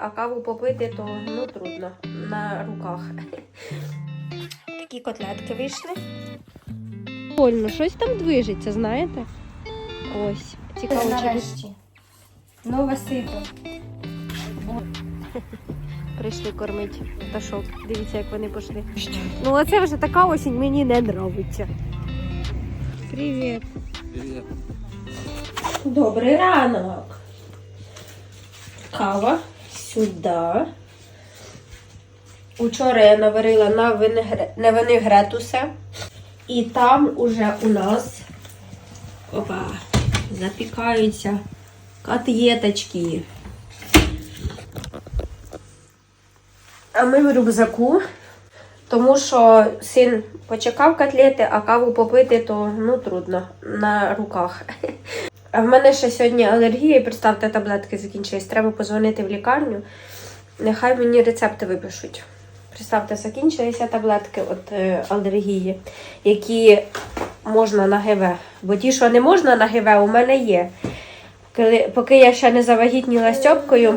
А каву попити, то ну трудно на руках. Такі котлетки вийшли. Больно, щось там движеться, знаєте? Ось, цікаво, Нарешті. Нове сито. прийшли кормити пташок. Дивіться, як вони пішли. Ну, оце вже така осінь мені не подобається. Привіт. Привет. Добрий ранок. Кава сюди. Учора я наварила на, винегре... на винегретусе. І там уже у нас опа, запікаються котлеточки. А ми в рюкзаку, тому що син почекав котлети, а каву попити, то ну трудно на руках. В мене ще сьогодні алергія, і представте, таблетки закінчились. Треба позвонити в лікарню. Нехай мені рецепти випишуть. Представте, закінчилися таблетки от е, алергії, які можна на ГВ. Бо ті, що не можна на ГВ, у мене є. Коли, поки я ще не завагітніла Стьопкою,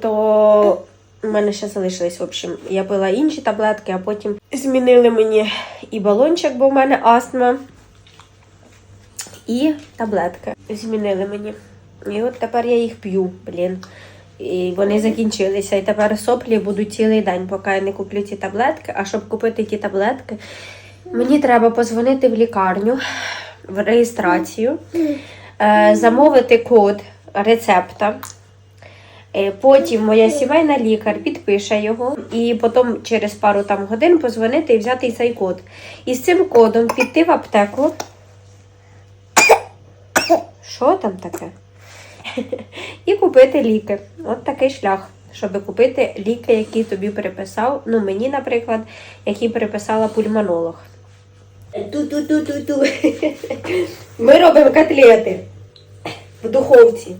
то у мене ще залишились. В общем, я пила інші таблетки, а потім змінили мені і балончик, бо в мене астма і таблетки змінили мені. І от тепер я їх п'ю, блін. І вони закінчилися. І тепер соплі будуть цілий день, поки я не куплю ці таблетки. А щоб купити ті таблетки, мені треба позвонити в лікарню в реєстрацію, е, замовити код рецепта. Е, Потім моя сімейна лікар підпише його, і потім через пару там годин позвонити і взяти цей код. І з цим кодом піти в аптеку. Що там таке? І купити ліки. От такий шлях, щоб купити ліки, які тобі переписав. Ну, мені, наприклад, які переписала пульмонолог. Ту-ту-ту-ту-ту. Ми робимо котлети в духовці.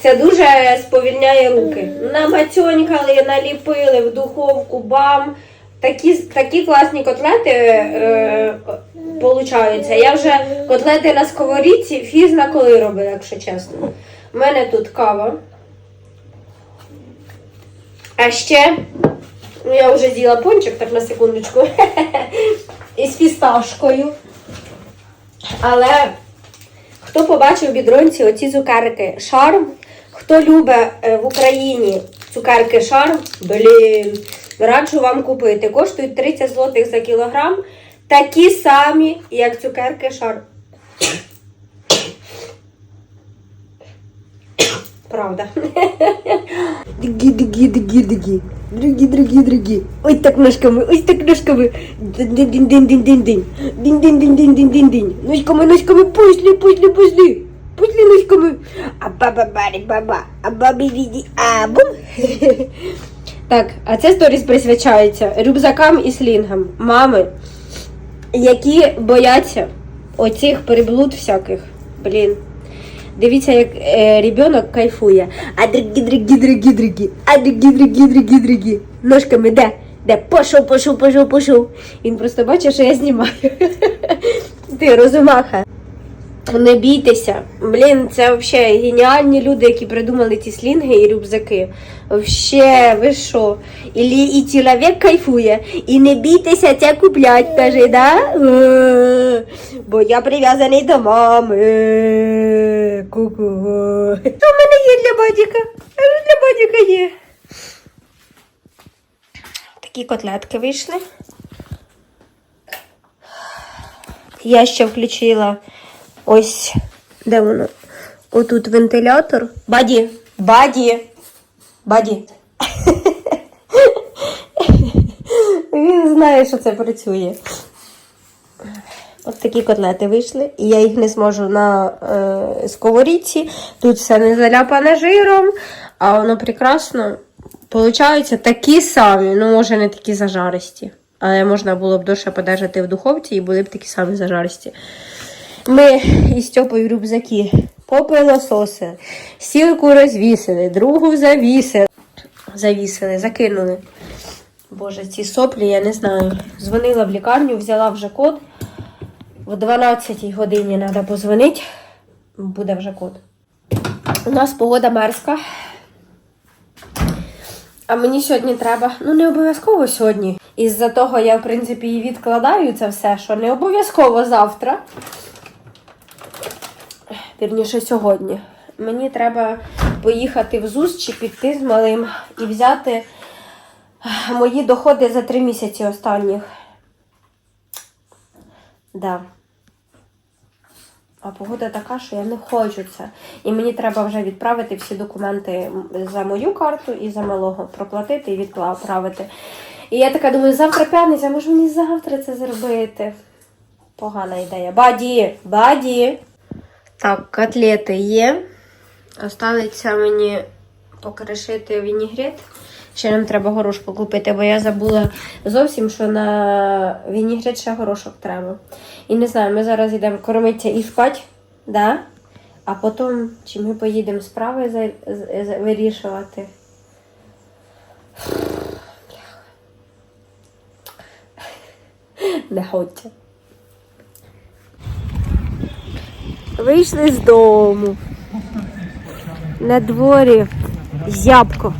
Це дуже сповільняє руки. Намацьонькали, наліпили в духовку, бам. Такі, такі класні котлети е, получаються. Я вже котлети на сковорідці фізна коли робила, якщо чесно. У мене тут кава. А ще, ну я вже з'їла пончик, так на секундочку, із фісташкою. Але хто побачив в бідронці оці цукерки шарм, хто любить е, в Україні цукерки шарм, блін, раджу вам купити. Коштують 30 злотих за кілограм. Такі самі, як цукерки шарм. Правда. Диги, диги, диги, диги. Други, други, други. Ой так ножками, ой так ножками. Дин-дин-дин-дин-дин-дин. Дин-дин-дин-дин-дин-дин. Ножками, ножками, пошли, пошли, пошли. Пошли ножками. А баба барі баба, а бабі віді, а. Так, а це сторіс присвячається рюкзакам і слінгам. Мами, які бояться оцих приблуд всяких. Блін. Дивіться, як е, ребенок кайфує. А другі, другі, другі, другі. А другі, другі, другі, другі. Ножками де? Де? Пошов, пошов, пошов, пошов. Він просто бачить, що я знімаю. Ти розумаха. Не бійтеся. Блін, це взагалі геніальні люди, які придумали ці слінги і рюкзаки. Вообще, ви що? І, і чоловік кайфує. І не бійтеся це куплять, каже, да? Е, Бо я прив'язаний до мами. Ку-ку. Що в мене є для батіка? А що для батіка є? Такі котлетки вийшли. Я ще включила ось де воно? Отут вентилятор. Баді! Баді! Баді! Він знає, що це працює. От такі котлети вийшли, і я їх не зможу на е, сковорідці. Тут все не заляпане жиром, а воно прекрасно. Получаються такі самі, ну може не такі зажаристі. Але можна було б довше подержати в духовці і були б такі самі зажаристі. Ми із Стьопою рюкзаки попилососили, стілку розвісили, другу завісили, завісили, закинули. Боже, ці соплі, я не знаю. Дзвонила в лікарню, взяла вже код. В 12 годині треба позвонити. Буде вже код. У нас погода мерзка. А мені сьогодні треба, ну не обов'язково сьогодні. Із-за того я, в принципі, і відкладаю це все, що не обов'язково завтра. Вірніше сьогодні. Мені треба поїхати в ЗУЗ чи піти з малим і взяти мої доходи за три місяці останніх. Да. А погода така, що я не хочу це. І мені треба вже відправити всі документи за мою карту і за малого проплатити і відправити. І я така думаю, завтра п'ятниця, може мені завтра це зробити. Погана ідея. Баді! Баді! Так, котлети є. Осталиться мені покришити вінігрет. Ще нам треба горошку купити, бо я забула зовсім, що на вінігрет ще горошок треба. І не знаю, ми зараз йдемо кормитися і спати, да? а потім чи ми поїдемо справи вирішувати. Не хочеться. Вийшли з дому. На дворі зябко.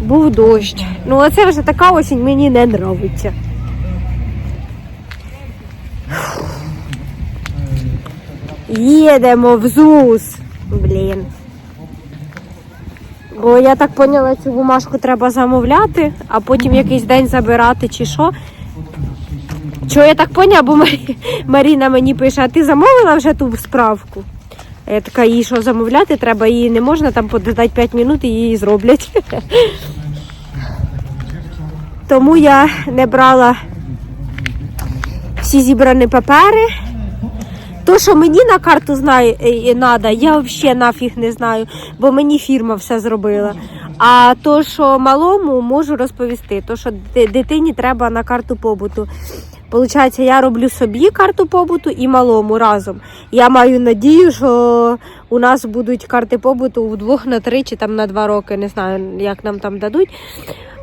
Був дощ. Ну, оце вже така осінь мені не подобається. Їдемо в ЗУЗ. Блін. Бо я так поняла, цю бумажку треба замовляти, а потім якийсь день забирати чи що. Чого я так поняла, бо Марі... Маріна мені пише, а ти замовила вже ту справку? А Я така, їй що замовляти треба, її не можна там подождати 5 минут і її зроблять. Тому я не брала всі зібрані папери. То, що мені на карту знає, треба, я взагалі нафіг не знаю, бо мені фірма все зробила. А то, що малому, можу розповісти. То, що дитині треба на карту побуту. Получається, я роблю собі карту побуту і малому разом. Я маю надію, що у нас будуть карти побуту вдвох на три чи там на два роки. Не знаю, як нам там дадуть.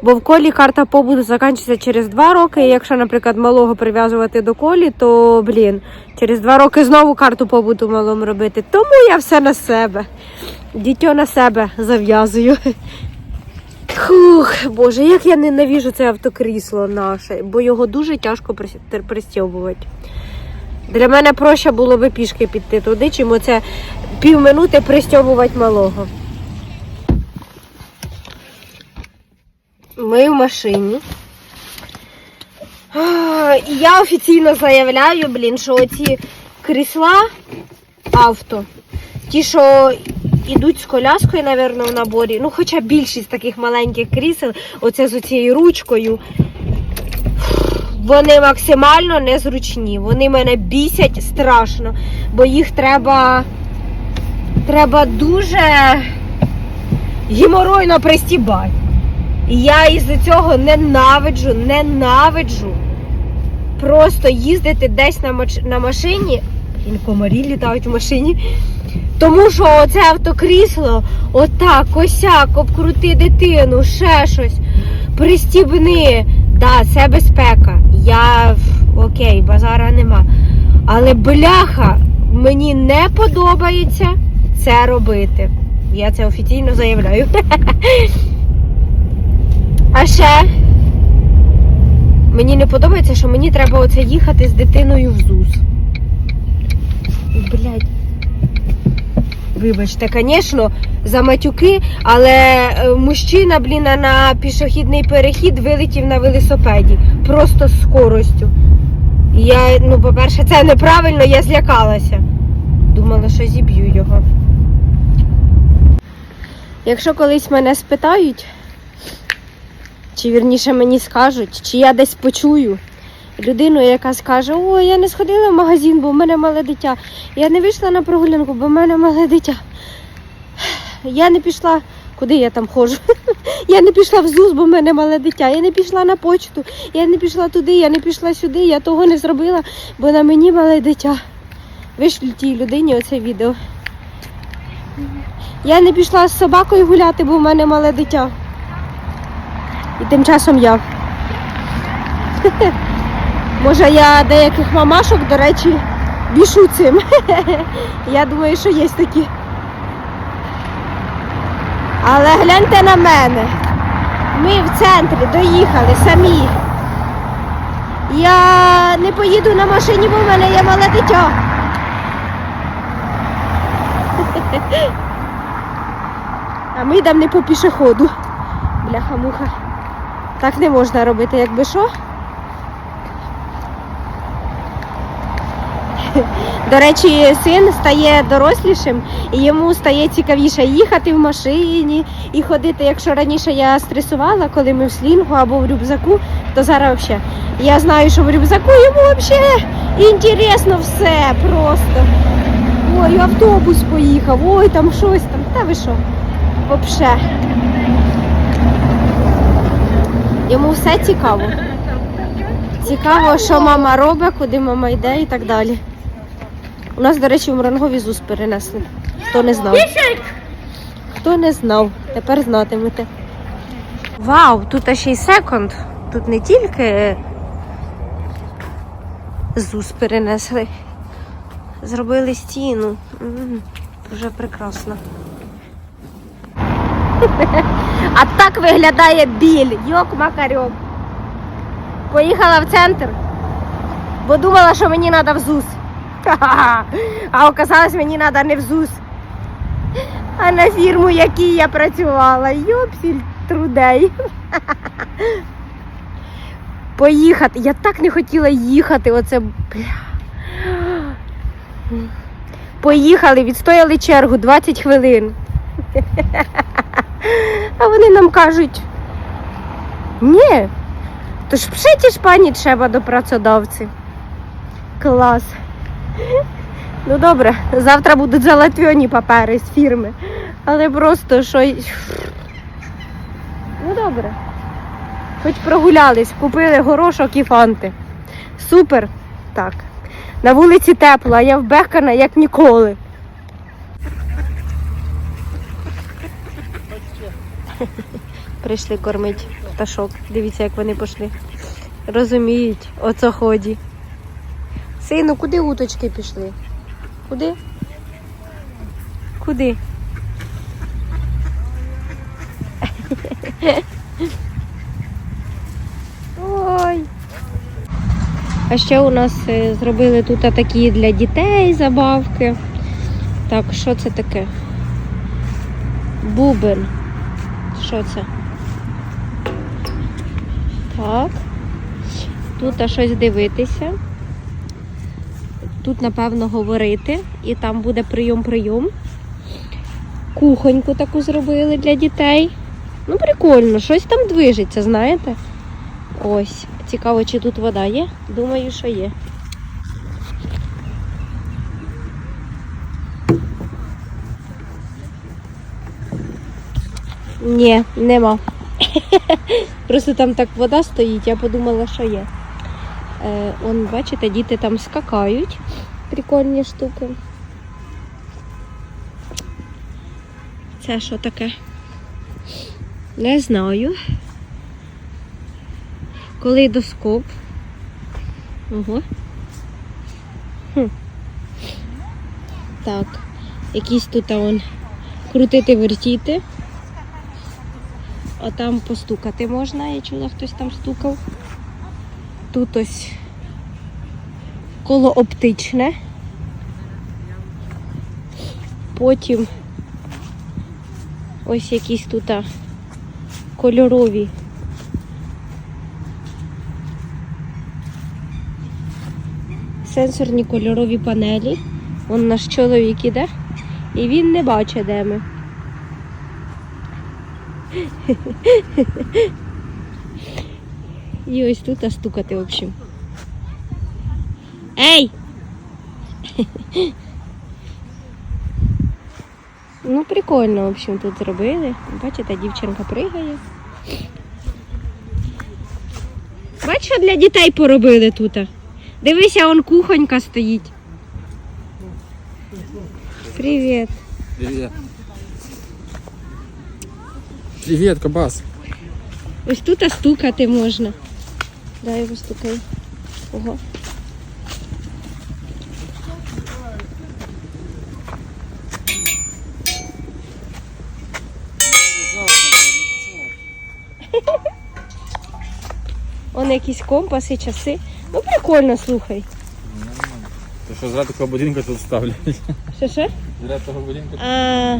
Бо в колі карта побуту закінчиться через два роки. І якщо, наприклад, малого прив'язувати до колі, то блін, через два роки знову карту побуту малому робити. Тому я все на себе. Дітьо на себе зав'язую. Хух, боже, як я ненавіжу це автокрісло наше, бо його дуже тяжко прис- пристьобувати. Для мене проще було би пішки піти туди, чим оце півминути пристьобувати малого. Ми в машині. І я офіційно заявляю, блін, що оці крісла авто, ті, що йдуть з коляскою, напевно, в наборі. Ну, хоча більшість таких маленьких крісел, оце з оцією ручкою. Вони максимально незручні. Вони мене бісять страшно, бо їх треба, треба дуже геморойно пристібати. І я із-за цього ненавиджу, ненавиджу просто їздити десь на, машині. Комарі літають в машині. Тому що оце автокрісло, отак, косяк, обкрути дитину, ще щось, пристібни. Да, це безпека. Я окей, базара нема. Але бляха, мені не подобається це робити. Я це офіційно заявляю. А ще мені не подобається, що мені треба оце їхати з дитиною в ЗУЗ. Блять. Вибачте, звісно, за матюки, але е, мужчина, блін, на пішохідний перехід вилетів на велосипеді. Просто з скоростю. Я, ну, по-перше, це неправильно, я злякалася. Думала, що зіб'ю його. Якщо колись мене спитають, чи вірніше мені скажуть, чи я десь почую людину, яка скаже: О, я не сходила в магазин, бо в мене мале дитя. Я не вийшла на прогулянку, бо в мене мале дитя. Я не пішла, куди я там ходжу? Я не пішла в ЗУЗ, бо в мене мале дитя. Я не пішла на почту, я не пішла туди, я не пішла сюди, я того не зробила, бо на мені мале дитя. Вишліть тій людині оце відео. Я не пішла з собакою гуляти, бо в мене мале дитя. І тим часом я. Може, я деяких мамашок, до речі, бішу цим. Я думаю, що є такі. Але гляньте на мене. Ми в центрі доїхали самі. Я не поїду на машині, бо в мене є мале дитя. А ми йдемо не по пішоходу. Бляха-муха. Так не можна робити, якби що. До речі, син стає дорослішим і йому стає цікавіше їхати в машині і ходити. Якщо раніше я стресувала, коли ми в слінгу або в рюкзаку, то зараз взагалі. Я знаю, що в рюкзаку йому взагалі інтересно все просто. Ой, автобус поїхав, ой, там щось там. Та ви що? Вообще. Йому все цікаво. Цікаво, що мама робить, куди мама йде і так далі. У нас, до речі, в Мрангові ЗУС перенесли. Хто не знав. Хто не знав, тепер знатимете. Вау, тут ще й секонд. Тут не тільки ЗУС перенесли. Зробили стіну. М, Дуже прекрасно. А так виглядає біль. Йок макарьок. Поїхала в центр, бо думала, що мені треба в ЗУС. А оказалось, мені треба не в ЗУС. А на фірму, якій я працювала. Йопсіль трудей. Поїхати. Я так не хотіла їхати. Оце. Поїхали, відстояли чергу 20 хвилин. А вони нам кажуть. Ні. То ж пшиті ж пані треба до працедавців. Клас. Ну добре, завтра будуть залатвьоні папери з фірми. Але просто що. Ну добре. Хоч прогулялись, купили горошок і фанти. Супер. Так. На вулиці тепло, а я вбехкана як ніколи. Прийшли кормить пташок. Дивіться, як вони пішли. Розуміють, оце ході. Сину, куди уточки пішли? Куди? Куди? Ой. А ще у нас е, зробили тут такі для дітей забавки. Так, що це таке? Бубен. Що це? Так. Тут а щось дивитися. Тут, напевно, говорити. І там буде прийом-прийом. Кухоньку таку зробили для дітей. Ну, прикольно, щось там движеться, знаєте? Ось. Цікаво, чи тут вода є? Думаю, що є. Ні, нема. Просто там так вода стоїть, я подумала, що є. Е, он, бачите, діти там скакають. Прикольні штуки. Це що таке? Не знаю. Калейдоскоп. Ого. Хм. Так. Якісь тут он крутити, вертіти. А там постукати можна, я чула, хтось там стукав. Тут ось коло оптичне. Потім ось якісь тут кольорові. Сенсорні кольорові панелі. Вон наш чоловік іде, і він не бачить, де ми. І ось тут стукати, в общем. Ей! Ну, прикольно, в общем, тут зробили. Бачите, дівчинка пригає. Бачиш, що для дітей поробили тут? Дивися, он кухонька стоїть. Привіт. Привет. Привет, Кабас. Ось тут стукати можна. Дай його стукай. Ого. Он якісь компаси, часи. Ну прикольно, слухай. То що зря такого будинку тут ставлять? Що що? Зря того будинку. А...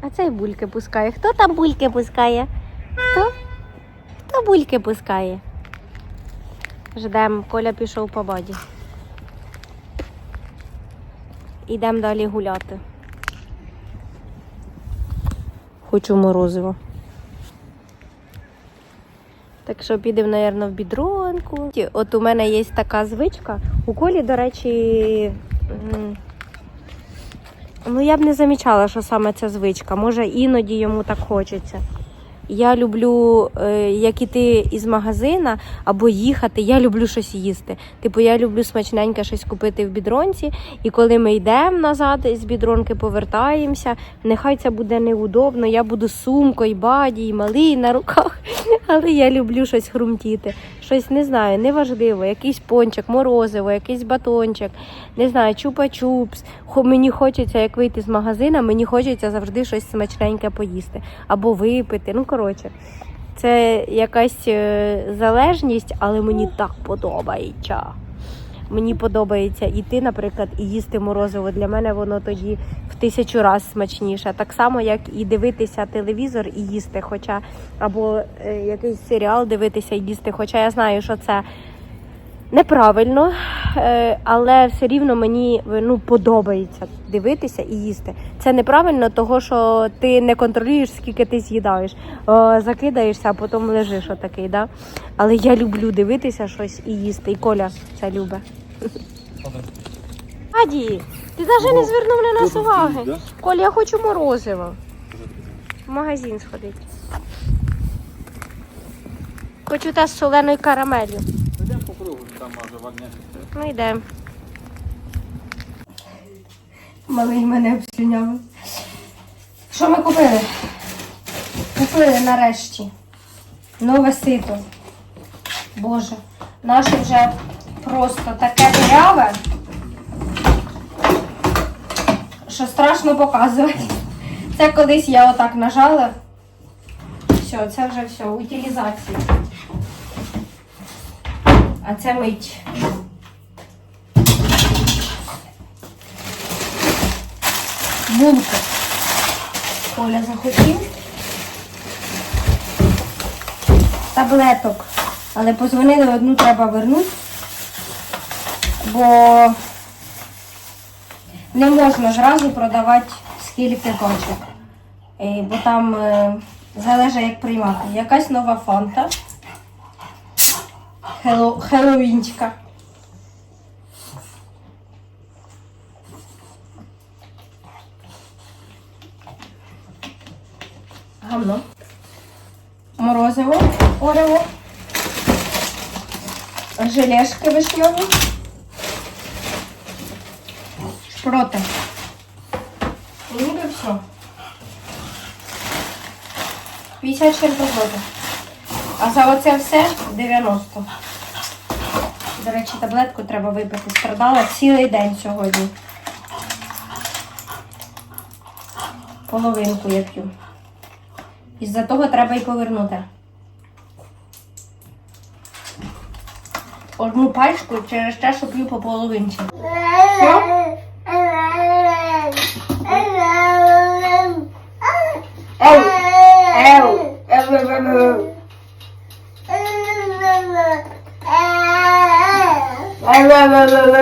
А цей бульки пускає. Хто там бульки пускає? Хто? Хто бульки пускає? Ждем, Коля пішов по воді. Ідемо далі гуляти. Хочу морозиво. Так що підемо, мабуть, в бідронку. От у мене є така звичка. У колі, до речі, ну я б не замічала, що саме ця звичка. Може, іноді йому так хочеться. Я люблю, е, як іти із магазина або їхати, я люблю щось їсти. Типу, я люблю смачненьке щось купити в бідронці, і коли ми йдемо назад з бідронки, повертаємося, нехай це буде неудобно, я буду сумкою, баді, і малий на руках, але я люблю щось хрумтіти. Щось не знаю, неважливо, якийсь пончик, морозиво, якийсь батончик, не знаю, чупа-чупс. Мені хочеться, як вийти з магазина, мені хочеться завжди щось смачненьке поїсти або випити. Ну, коротше, це якась е, залежність, але мені так подобається. Мені подобається іти, наприклад, і їсти морозиво. Для мене воно тоді тисячу разів смачніше. Так само, як і дивитися телевізор і їсти, хоча або е, якийсь серіал дивитися і їсти. Хоча я знаю, що це неправильно, е, але все рівно мені ну, подобається дивитися і їсти. Це неправильно, того що ти не контролюєш, скільки ти з'їдаєш. О, закидаєшся, а потім лежиш отакий. Да? Але я люблю дивитися щось і їсти. І Коля це любить. Аді, ти навіть не звернув на нас уваги. Коля, я хочу морозиво. В магазин сходити. Хочу те з соленою карамелью. Йдемо по кругу, там може вальня. Ну йдемо. Малий мене обслюняв. Що ми купили? Купили нарешті. Нове сито. Боже, наше вже просто таке диряве, що страшно показувати. Це колись я отак нажала. Все, це вже все, утилізація. А це мить. Булки. Коля захотів. Таблеток. Але позвонили, одну треба вернути, бо не можна зразу продавати скільки. Е, Бо там е, залежить як приймати. Якась нова фанта. Хеллоуінчика. Гамно. Морозиво, орево. Желешки вишньові. Шпроти. І ніби все. 50 чим. А за оце все 90. До речі, таблетку треба випити. Страдала цілий день сьогодні. Половинку я п'ю. Із-за того треба і повернути. Одну пачку через те, що п'ю по половинці.